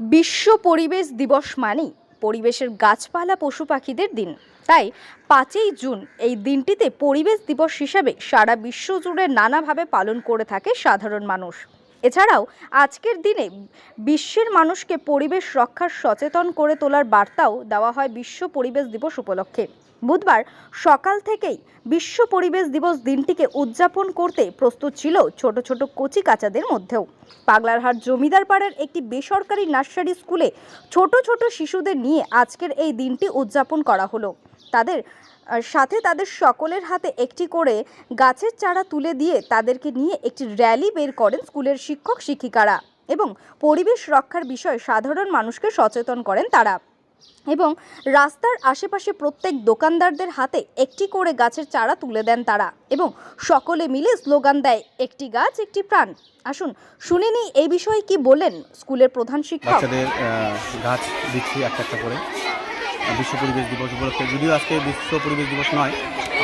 বিশ্ব পরিবেশ দিবস মানেই পরিবেশের গাছপালা পশু পাখিদের দিন। তাই পাঁচই জুন এই দিনটিতে পরিবেশ দিবস হিসাবে সারা বিশ্ব জুড়ে নানাভাবে পালন করে থাকে সাধারণ মানুষ। এছাড়াও আজকের দিনে বিশ্বের মানুষকে পরিবেশ রক্ষার সচেতন করে তোলার বার্তাও দেওয়া হয় বিশ্ব পরিবেশ দিবস উপলক্ষে। বুধবার সকাল থেকেই বিশ্ব পরিবেশ দিবস দিনটিকে উদযাপন করতে প্রস্তুত ছিল ছোট ছোট কচি কাচাদের মধ্যেও। পাগলারহাট জমিদার পাড়ার একটি বেসরকারি নার্সারি স্কুলে ছোট ছোট শিশুদের নিয়ে আজকের এই দিনটি উদযাপন করা হলো। তাদের সাথে তাদের সকলের হাতে একটি করে গাছের চারা তুলে দিয়ে তাদেরকে নিয়ে একটি র্যালি বের করেন স্কুলের শিক্ষক, শিক্ষিকারা এবং পরিবেশ রক্ষার বিষয়ে সাধারণ মানুষকে সচেতন করেন তারা। এবং রাস্তার আশেপাশে প্রত্যেক দোকানদারদের হাতে একটি করে গাছের চারা তুলে দেন তারা এবং সকলে মিলে স্লোগান দেয়, একটি গাছ, একটি প্রাণ। আসুন, শুনে নিই এই বিষয়ে কি বলেন স্কুলের প্রধান শিক্ষক। গাছ দিচ্ছি একটা করে। বিশ্ব পরিবেশ দিবস উপলক্ষে, যদিও আজকে বিশ্ব পরিবেশ দিবস নয়,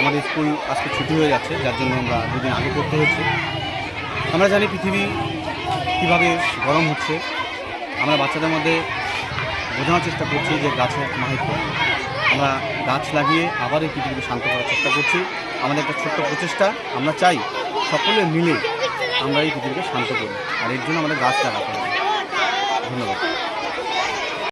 আমাদের স্কুল আজকে ছুটি হয়ে যাচ্ছে, যার জন্য আমরা দুদিন আগে করতে হয়েছে আমরা জানি পৃথিবী কীভাবে গরম হচ্ছে। আমরা বাচ্চাদের মধ্যে বোঝানোর চেষ্টা করছি যে গাছের মাহিত্য। আমরা গাছ লাগিয়ে আবার এই পৃথিবীকে শান্ত করার চেষ্টা করছি। আমাদের একটা ছোট্ট প্রচেষ্টা, আমরা চাই সকলে মিলে আমরা এই পৃথিবীকে শান্ত করি। আর এর জন্য আমাদের গাছ লাগাতে হবে। ধন্যবাদ।